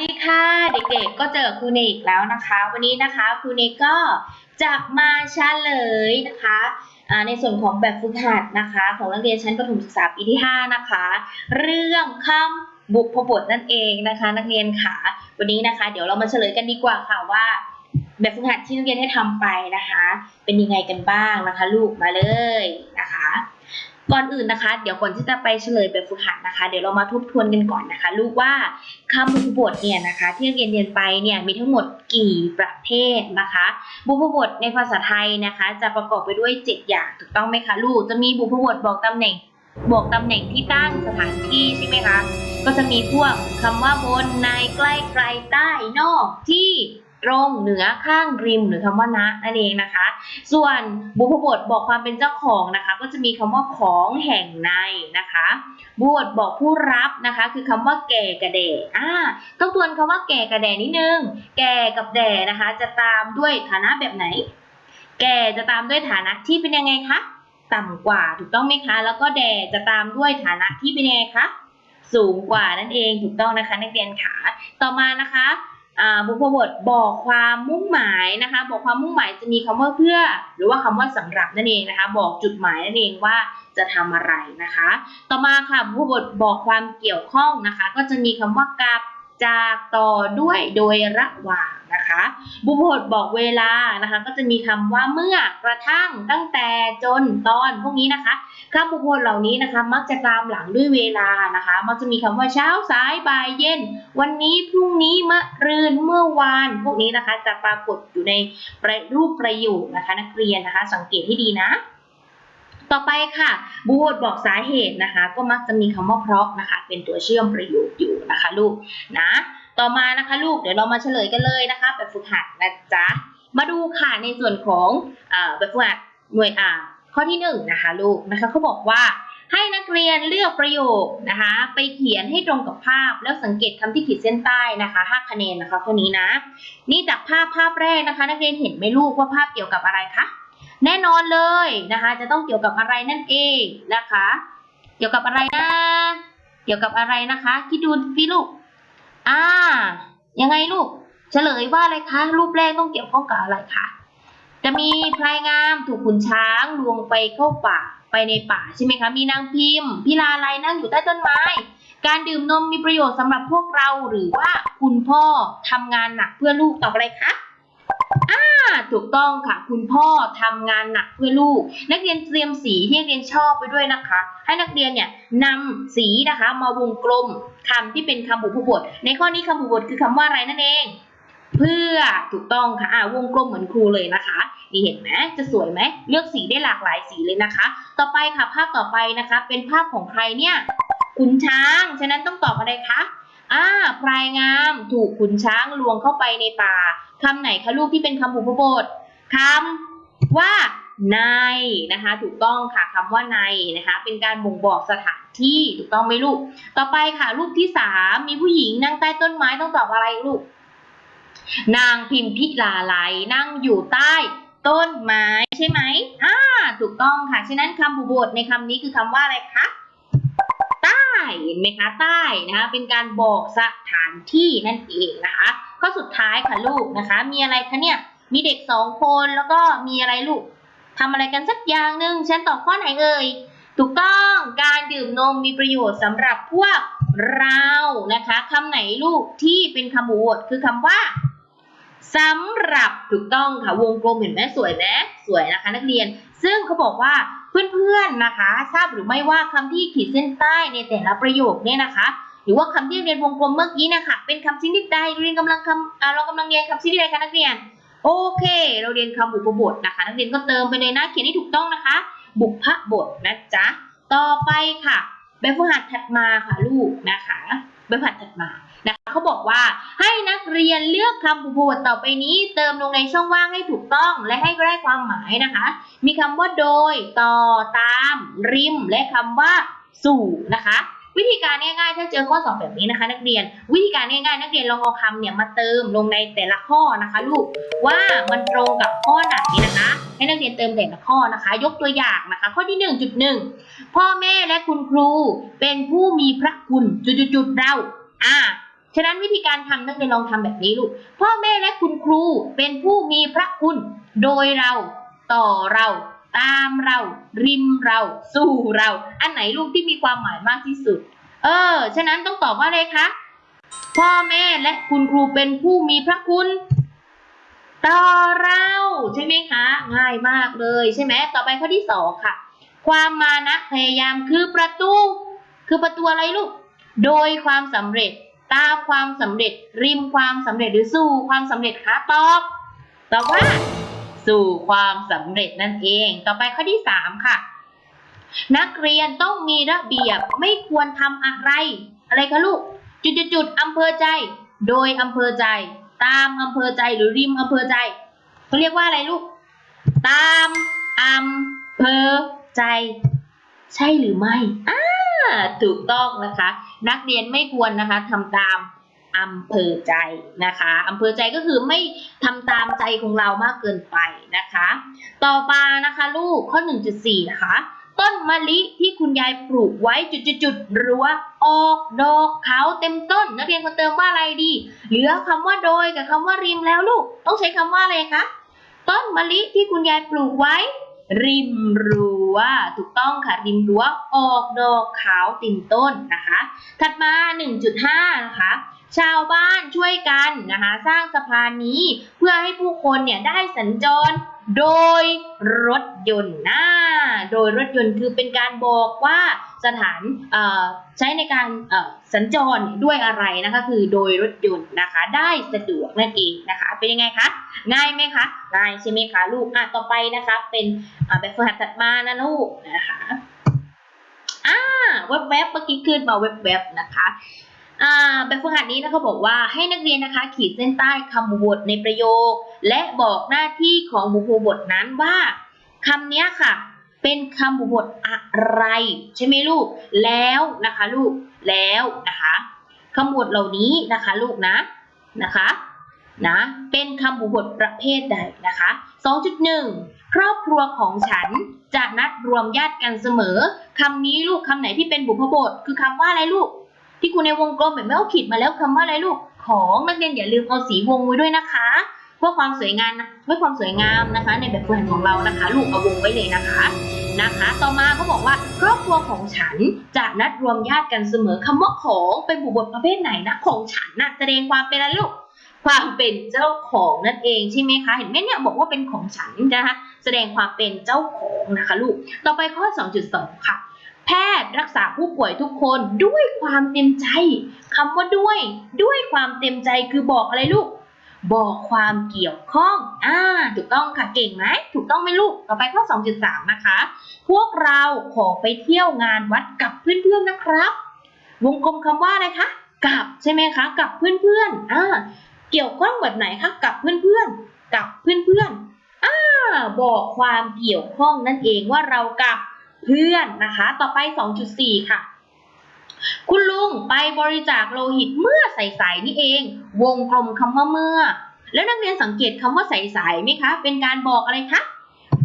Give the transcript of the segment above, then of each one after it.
สวัสดีค่ะเด็กๆ ก็เจอครูเนกแล้วนะคะ วันนี้นะคะครูเนกก็จะมาเฉลยนะคะในส่วนของแบบฝึกหัดนะคะ ของนักเรียนชั้นประถมศึกษาปีที่ 5 นะคะ เรื่องคำบุพบทนั่นเองนะคะ นักเรียนค่ะวันนี้นะคะ เดี๋ยวเรามาเฉลยกันดีกว่าค่ะว่า แบบฝึกหัดที่นักเรียนให้ทำไปนะคะ เป็นยังไงกันบ้างนะคะ ลูกมาเลยนะคะ ก่อนอื่นนะคะ เดี๋ยวก่อนที่จะไปเฉลยแบบฝึกหัดนะคะ เดี๋ยวเรามาทบทวนกันก่อนนะคะ ลูกว่าคำบุพบทเนี่ยนะคะ ที่เรียนเรียนไปเนี่ยมีทั้งหมดกี่ประเภทนะคะ บุพบทในภาษาไทยนะคะ จะประกอบไปด้วย 7 อย่างถูกต้องไหมคะลูกจะมีบุพบทบอกตำแหน่งบอกตำแหน่งที่ตั้งสถานที่ใช่ไหมคะ ก็จะมีพวกคำว่าบนในใกล้ไกลใต้นอกที่ ตรงเหนือข้างริมหรือคำว่านะนั่นเองนะคะ ส่วนบุพบทบอกความเป็นเจ้าของนะคะ ก็จะมีคำว่าของแห่งในนะคะบุพบทบอกผู้รับนะคะ คือคำว่าแก่กระแดอ่าต้องทวนคำว่าแก่กระแดนิดนึง แก่กับแด่นะคะ จะตามด้วยฐานะแบบไหน แก่จะตามด้วยฐานะที่เป็นยังไงคะต่ำกว่าถูกต้องไหมคะ แล้วก็แด่จะตามด้วยฐานะที่เป็นยังไงคะสูงกว่านั่นเองถูกต้องนะคะนักเรียนขาต่อมานะคะ บุพบทบอกความมุ่งหมายนะคะ บอกความมุ่งหมายจะมีคำว่าเพื่อ หรือว่าคำว่าสำหรับนั่นเองนะคะ บอกจุดหมายนั่นเองว่าจะทำอะไรนะคะ ต่อมาค่ะบุพบทบอกความเกี่ยวข้องนะคะ ก็จะมีคำว่ากับ จากต่อด้วยโดยระหว่างนะคะ บุพบทบอกเวลานะคะ ก็จะมีคำว่าเมื่อกระทั่งตั้งแต่จนตอนพวกนี้นะคะคำบุพบทเหล่านี้นะคะ มักจะตามหลังด้วยเวลานะคะ มักจะมีคำว่าเช้าสายบ่ายเย็น วันนี้พรุ่งนี้มะรืนเมื่อวาน พวกนี้นะคะจะปรากฏอยู่ในประรูปประโยคนะคะ นักเรียนนะคะ สังเกตให้ดีนะ ต่อไปค่ะบูดบอกสาเหตุนะคะ ก็มักจะมีคำว่าเพราะนะคะ เป็นตัวเชื่อมประโยคอยู่นะคะลูกนะ ต่อมานะคะลูกเดี๋ยวเรามาเฉลยกันเลยนะคะแบบฝึกหัดนะจ๊ะมาดูค่ะในส่วนของอแบบฝึกหัดหน่วยอ่าข้อที่หนึ่งนะคะลูกนะคะเขาบอกว่าให้นักเรียนเลือกประโยคนะคะ ไปเขียนให้ตรงกับภาพ แล้วสังเกตคำที่ขีดเส้นใต้นะคะ5คะแนนนะคะข้อนี้นะ นี่จากภาพภาพแรกนะคะ นักเรียนเห็นไหมลูกว่าภาพเกี่ยวกับอะไรคะ แน่นอนเลยนะคะ จะต้องเกี่ยวกับอะไรนั่นเองนะคะ เกี่ยวกับอะไรนะ เกี่ยวกับอะไรนะคะคิดดูสิลูก อ่า ยังไงลูก เฉลยว่าอะไรคะ รูปแรกต้องเกี่ยวข้องกับอะไรคะ จะมีพลายงามถูกขุนช้างลวงไปเข้าป่าไปในป่าใช่ไหมคะ มีนางพิมพ์พิลาไลนั่งอยู่ใต้ต้นไม้ การดื่มนมมีประโยชน์สำหรับพวกเราหรือว่าคุณพ่อทำงานหนักเพื่อลูกตอบอะไรคะ อ่าถูกต้องค่ะ คุณพ่อทำงานหนักเพื่อลูก นักเรียนเตรียมสีที่นักเรียนชอบไปด้วยนะคะ ให้นักเรียนเนี่ยนำสีนะคะ มาวงกลมคำที่เป็นคำบุพบท ในข้อนี้คำบุพบทคือคำว่าอะไรนั่นเอง เพื่อถูกต้องค่ะอ่าวงกลมเหมือนครูเลยนะคะนี่เห็นไหมจะสวยไหมเลือกสีได้หลากหลายสีเลยนะคะ ต่อไปค่ะภาพต่อไปนะคะ เป็นภาพของใครเนี่ยขุนช้าง ฉะนั้นต้องตอบอะไรคะ อ่าพลายงามถูกขุนช้างลวงเข้าไปในป่าคำไหนคะลูกที่เป็นคำบุพบทคำว่าในนะคะ ถูกต้องค่ะคำว่าในนะคะ เป็นการบ่งบอกสถานที่ถูกต้องไหมลูก ต่อไปค่ะรูปที่สามมีผู้หญิงนั่งใต้ต้นไม้ต้องตอบอะไรลูก นางพิมพิลาไลนั่งอยู่ใต้ต้นไม้ใช่ไหมอ่าถูกต้องค่ะ ฉะนั้นคำบุบทในคำนี้คือคำว่าอะไรคะ เห็นไหมคะใต้นะคะเป็นการบอกสถานที่นั่นเองนะคะข้อสุดท้ายค่ะลูกนะคะ มีอะไรคะเนี่ยมีเด็กสองคนแล้วก็มีอะไรลูกทำอะไรกันสักอย่างหนึ่งฉันตอบข้อไหนเอ่ยถูกต้องการดื่มนมมีประโยชน์สำหรับพวกเรานะคะคำไหนลูกที่เป็นคำบุบทคือคำว่าสำหรับถูกต้องค่ะวงกลมเห็นไหมสวยไหมสวยนะคะนักเรียน ซึ่งเขาบอกว่า เพื่อนๆนะคะ ทราบหรือไม่ว่าคำที่ขีดเส้นใต้ในแต่ละประโยคเนี่ยนะคะ หรือว่าคำที่เรียนวงกลมเมื่อกี้นะคะเป็นคำชนิดใดเรียนกำลังคำเรากำลังเรียนคำชนิดใดคะนักเรียน โอเค เราเรียนคำบุพบทนะคะ นักเรียนก็เติมไปเลยนะเขียนให้ถูกต้องนะคะ บุพบทนะจ๊ะต่อไปค่ะแบบฝึกหัดถัดมาค่ะลูกนะคะแบบฝึกหัดถัดมา นะคะเขาบอกว่าให้นักเรียนเลือกคำบุพบทต่อไปนี้ เติมลงในช่องว่างให้ถูกต้องและให้ได้ความหมายนะคะ มีคำว่าโดย ต่อ ตาม ริม และคำว่าสู่นะคะ วิธีการง่ายๆ ถ้าเจอข้อสอบแบบนี้นะคะ นักเรียน วิธีการง่ายๆ นักเรียนลองเอาคำเนี่ยมาเติมลงในแต่ละข้อนะคะ ลูกว่ามันตรงกับข้อไหนนะคะ ให้นักเรียนเติมแต่ละข้อนะคะ ยกตัวอย่างนะคะ ข้อที่ 1.1 พ่อแม่และคุณครูเป็นผู้มีพระคุณจุดๆเราอ่า ฉะนั้นวิธีการทำนักเรียนลองทำแบบนี้ลูก พ่อแม่และคุณครูเป็นผู้มีพระคุณ โดยเราต่อเรา ตามเรา ริมเรา สู่เรา อันไหนลูกที่มีความหมายมากที่สุด เออ ฉะนั้นต้องตอบว่าอะไรคะ พ่อแม่และคุณครูเป็นผู้มีพระคุณต่อเราใช่ไหมคะ ง่ายมากเลยใช่ไหมต่อไปข้อที่สองค่ะ ความมานะพยายามคือประตู คือประตูอะไรลูก โดยความสำเร็จ ตามความสำเร็จริมความสำเร็จหรือสู่ความสำเร็จคะตอบตอบว่า สู่ความสำเร็จนั่นเอง ต่อไปข้อที่สามค่ะ นักเรียนต้องมีระเบียบไม่ควรทำอะไร อะไรคะลูก จุดๆๆอำเภอใจ โดยอำเภอใจ ตามอำเภอใจหรือริมอำเภอใจเขาเรียกว่าอะไรลูก ตามอำเภอใจ ใช่หรือไม่อ่า ถูกต้องนะคะ นักเรียนไม่ควรนะคะทำตามอำเภอใจนะคะอำเภอใจก็คือไม่ทำตามใจของเรามากเกินไปนะคะ ต่อมานะคะลูกข้อ 1.4 นะคะ ต้นมะลิที่คุณยายปลูกไว้จุดๆๆรั้วออกดอกขาวเต็มต้น นักเรียนควรเติมว่าอะไรดีเหลือคำว่าโดยกับคำว่าริมแล้วลูก ต้องใช้คำว่าอะไรคะต้นมะลิที่คุณยายปลูกไว้ ริมรั้วถูกต้องค่ะ ริมรั้วออกดอกขาวติ่มต้นนะคะ ถัดมา 1.5 นะคะ ชาวบ้านช่วยกันนะคะ สร้างสะพานนี้เพื่อให้ผู้คนเนี่ยได้สัญจร โดยรถยนต์นะโดยรถยนต์คือเป็นการบอกว่าสถานใช้ในการสัญจรด้วยอะไรนะคะคือโดยรถยนต์นะคะได้สะดวกนั่นเองนะคะ เป็นยังไงคะง่ายไหมคะง่ายใช่ไหมคะลูกอะต่อไปนะคะเป็นแบบฝึกหัดถัดมานะลูกนะคะอ่าเว็บเว็บๆเมื่อกี้ขึ้นมาเว็บเว็บๆนะคะ แบบฝึกหัดนี้นะเขาบอกว่าให้นักเรียนนะคะ ขีดเส้นใต้คำบทในประโยค และบอกหน้าที่ของบุพบทนั้นว่าคำนี้ค่ะ เป็นคำบุพบทอะไร ใช่ไหมลูก แล้วนะคะลูกแล้วนะคะคำบทเหล่านี้นะคะลูกนะนะคะนะเป็นคำบุพบทประเภทใดนะคะ 2.1 ครอบครัวของฉันจะนัดรวมญาติกันเสมอคำนี้ลูกคำไหนที่เป็นบุพบท คือคำว่าอะไรลูก ที่คุณในวงกลมแบบไม่เอาขีดมาแล้วคำว่าอะไรลูก ของนักเรียนอย่าลืมเอาสีวงไว้ด้วยนะคะเพื่อความสวยงามนะเพื่อความสวยงามนะคะ ในแบบฝึกหัดของเรานะคะ ลูกเอาวงไว้เลยนะคะนะคะ ต่อมาเขาบอกว่าครอบครัวของฉันจะนัดรวมญาติกันเสมอคำว่าของเป็นบุบทประเภทไหนนะของฉันน่ะแสดงความเป็นอะไรลูกความเป็นเจ้าของนั่นเองใช่ไหมคะ เห็นไหมเนี่ยบอกว่าเป็นของฉันนะคะ แสดงความเป็นเจ้าของนะคะลูก ต่อไปข้อ 2.2 ค่ะ แพทย์รักษาผู้ป่วยทุกคนด้วยความเต็มใจคำว่าด้วย ด้วยความเต็มใจคือบอกอะไรลูก บอกความเกี่ยวข้อง อ่า ถูกต้องค่ะ เก่งไหม ถูกต้องไหมลูก ต่อไปข้อ 2.3 นะคะ พวกเราขอไปเที่ยวงานวัดกับเพื่อนๆนะครับ วงกลมคำว่าอะไรคะ กับใช่ไหมคะ กับเพื่อนๆ อ่า เกี่ยวข้องแบบไหนคะ กับเพื่อนๆ กับเพื่อนๆ อ่า บอกความเกี่ยวข้องนั่นเองว่าเรากับ เพื่อนนะคะ ต่อไป 2.4 ค่ะ คุณลุงไปบริจาคโลหิตเมื่อใสๆนี่เอง วงกลมคำว่าเมื่อ แล้วนักเรียนสังเกตคำว่าใสๆไหมคะ เป็นการบอกอะไรคะ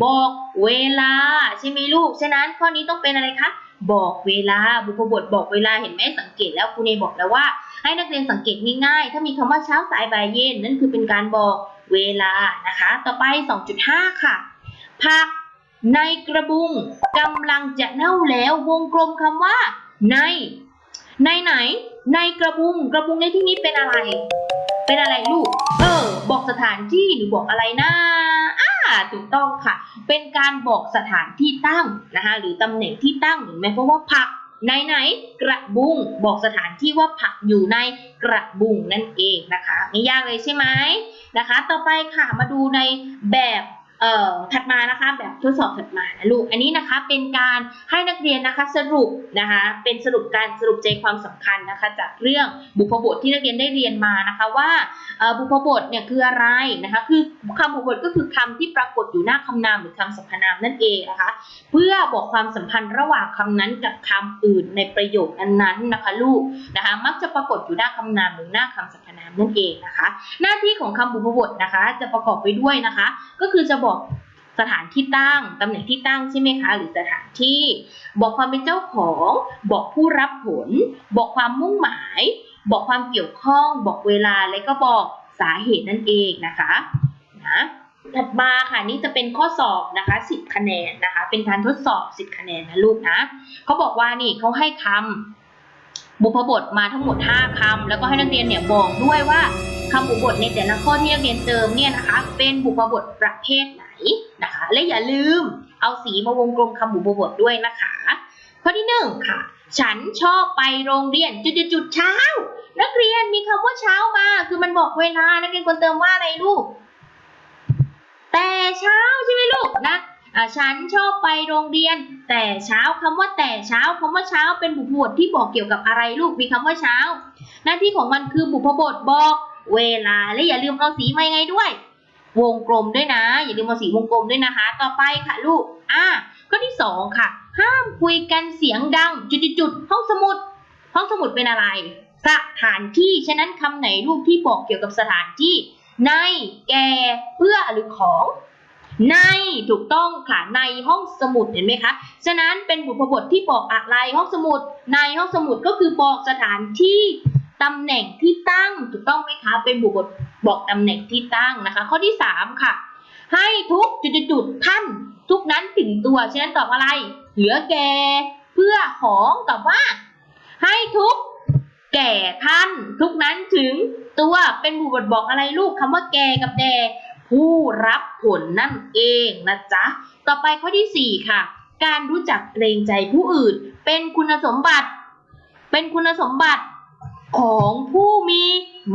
บอกเวลาใช่ไหมลูก ฉะนั้นข้อนี้ต้องเป็นอะไรคะบอกเวลาบุพบทบอกเวลาเห็นไหมสังเกตแล้วครูเนบอกแล้วว่า ให้นักเรียนสังเกตง่ายๆถ้ามีคำว่าเช้าสายบ่ายเย็นนั่นคือเป็นการบอกเวลานะคะ ต่อไป 2.5 ค่ะผัก ในกระบุงกำลังจะเน่าแล้ววงกลมคำว่า ใน ในไหน ในกระบุงกระบุงในที่นี้เป็นอะไร เป็นอะไรลูก เออ บอกสถานที่หรือบอกอะไรนะอ่าถูกต้องค่ะ เป็นการบอกสถานที่ตั้งนะคะหรือตำแหน่งที่ตั้งเห็นไหมเพราะว่าผักในไหนกระบุงบอกสถานที่ว่าผักอยู่ในกระบุงนั่นเองนะคะไม่ยากเลยใช่ไหมนะคะ ต่อไปค่ะมาดูในแบบ เอ่อถัดมานะคะแบบทดสอบถัดมานะลูกอันนี้นะคะเป็นการให้นักเรียนนะคะสรุปนะคะเป็นสรุปการสรุปใจความสำคัญนะคะจากเรื่องบุพบทที่นักเรียนได้เรียนมานะคะว่าบุพบทเนี่ยคืออะไรนะคะคือคำบุพบทก็คือคำที่ปรากฏอยู่หน้าคำนามหรือคำสรรพนามนั่นเองนะคะเพื่อบอกความสัมพันธ์ระหว่างคำนั้นกับคำอื่นในประโยคนั้นๆนะคะลูกนะคะมักจะปรากฏอยู่หน้าคำนามหรือหน้าคำสรรพนามนั่นเองนะคะหน้าที่ของคำบุพบทนะคะจะประกอบไปด้วยนะคะ ก็คือจะบอกสถานที่ตั้ง ตำแหน่งที่ตั้งใช่ไหมคะ หรือสถานที่ บอกความเป็นเจ้าของ บอกผู้รับผล บอกความมุ่งหมาย บอกความเกี่ยวข้อง บอกเวลา และก็บอกสาเหตุนั่นเองนะคะนะถัดมาค่ะนี่จะเป็นข้อสอบนะคะ 10 คะแนนนะคะ เป็นการทดสอบ 10 คะแนนนะลูกนะเขาบอกว่านี่เขาให้คำบุพบทมาทั้งหมด 5คำแล้วก็ให้นักเรียนเนี่ยบอกด้วยว่า คำบุบทในแต่ละข้อที่นักเรียนเติมเนี่ยนะคะ เป็นบุพบทประเภทไหนนะคะ และอย่าลืมเอาสีมาวงกลมคำบุพบทด้วยนะคะ ข้อที่หนึ่งค่ะ ฉันชอบไปโรงเรียนจุดๆๆเช้า นักเรียนมีคำว่าเช้ามา คือมันบอกเวลานักเรียนควรเติมว่าอะไรลูก แต่เช้าใช่ไหมลูกนะฉันชอบไปโรงเรียน แต่เช้าคำว่าแต่เช้าคำว่าเช้าเป็นบุพบทที่บอกเกี่ยวกับอะไรลูกมีคำว่าเช้า หน้าที่ของมันคือบุพบทบอก เวลาและอย่าลืมเอาสีมายังไงด้วย วงกลมด้วยนะ อย่าลืมเอาสีวงกลมด้วยนะคะ ต่อไปค่ะลูกอ่าข้อที่สองค่ะ ห้ามคุยกันเสียงดัง จุดๆๆห้องสมุด ห้องสมุดเป็นอะไรสถานที่ฉะนั้นคำไหนลูกที่บอกเกี่ยวกับสถานที่ ในแก่เพื่อหรือของ ในถูกต้องค่ะในห้องสมุดเห็นไหมคะฉะนั้นเป็นบุพบทที่บอกอะไรห้องสมุด ในห้องสมุดก็คือบอกสถานที่ ตำแหน่งที่ตั้งถูกต้องไหมคะ เป็นบุพบทบอกตำแหน่งที่ตั้งนะคะ ข้อที่สามค่ะ ให้ทุกจุดๆๆท่านทุกนั้นถึงตัวฉะนั้นตอบอะไร เหลือแก่เพื่อของตอบว่า ให้ทุกแก่ท่านทุกนั้นถึงตัวเป็นบุบทบอกอะไรลูกคำว่าแก่กับแด ผู้รับผลนั่นเองนะจ๊ะ ต่อไปข้อที่สี่ค่ะ การรู้จักเกรงใจผู้อื่น เป็นคุณสมบัติ เป็นคุณสมบัติ ของผู้มี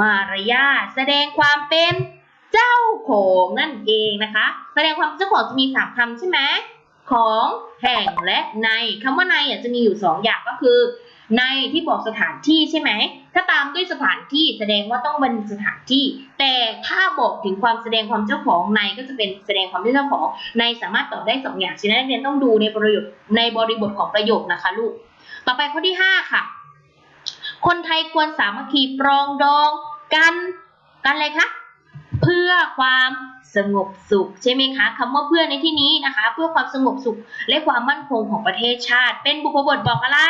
มารยาทแสดงความเป็นเจ้าของนั่นเองนะคะ แสดงความเจ้าของจะมีสามคำใช่ไหมของแห่งและในคำว่าในจะมีอยู่สองอย่างก็คือ ในที่บอกสถานที่ใช่ไหมถ้าตามด้วยสถานที่แสดงว่าต้องเป็นสถานที่ แต่ถ้าบอกถึงความแสดงความเจ้าของในก็จะเป็นแสดงความเป็นเจ้าของในสามารถตอบได้สองอย่างฉะนั้นนักเรียนต้องดูในประโยคในบริบทของประโยคนะคะลูกต่อไปข้อที่ห้าค่ะ คนไทยควรสามัคคีปรองดองกันกันอะไรคะเพื่อความสงบสุขใช่ไหมคะคำว่าเพื่อในที่นี้นะคะ เพื่อความสงบสุขและความมั่นคงของประเทศชาติ เป็นบุพบทบอกอะไร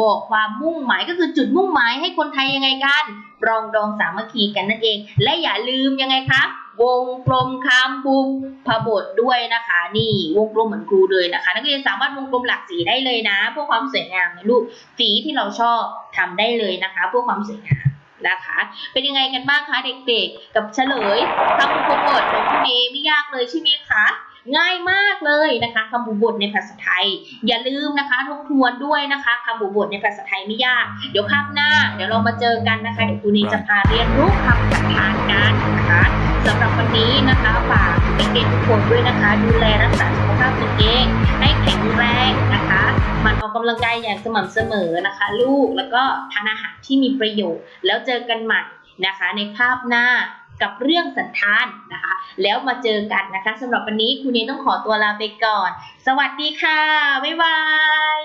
บอกความมุ่งหมายก็คือจุดมุ่งหมายให้คนไทยยังไงกันปรองดองสามัคคีกันนั่นเอง และอย่าลืมยังไงคะ วงกลมคำบุพบทด้วยนะคะ นี่วงกลมเหมือนครูเลยนะคะ นักเรียนสามารถวงกลมหลากสีได้เลยนะเพื่อความสวยงามในะลูกสีที่เราชอบทำได้เลยนะคะเพื่อความสวยงามนะคะ เป็นยังไงกันบ้างคะเด็กๆ กับเฉลยคำบุบทของคุณเอไม่ยากเลยใช่ไหมคะง่ายมากเลยนะคะคำบุบทในภาษาไทย อย่าลืมนะคะทบทวนด้วยนะคะคำบุบทในภาษาไทยไม่ยาก เดี๋ยวคาบหน้า เดี๋ยวเรามาเจอกันนะคะเดี๋ยวครูนีจะพาเรียนรู้คำสันธานกันันนี้นะคะฝากเด็กๆทุกคนด้วยนะคะ ดูแลรักษาสุขภาพตัวเองให้แข็งแรงนะคะมันออกกำลังกายอย่างสม่ำเสมอนะคะ ลูกแล้วก็ทานอาหารที่มีประโยชน์ แล้วเจอกันใหม่นะคะ ในภาพหน้ากับเรื่องสันทานนะคะ แล้วมาเจอกันนะคะสำหรับวันนี้คุณเนต้องขอตัวลาไปก่อน สวัสดีค่ะ บ๊ายบาย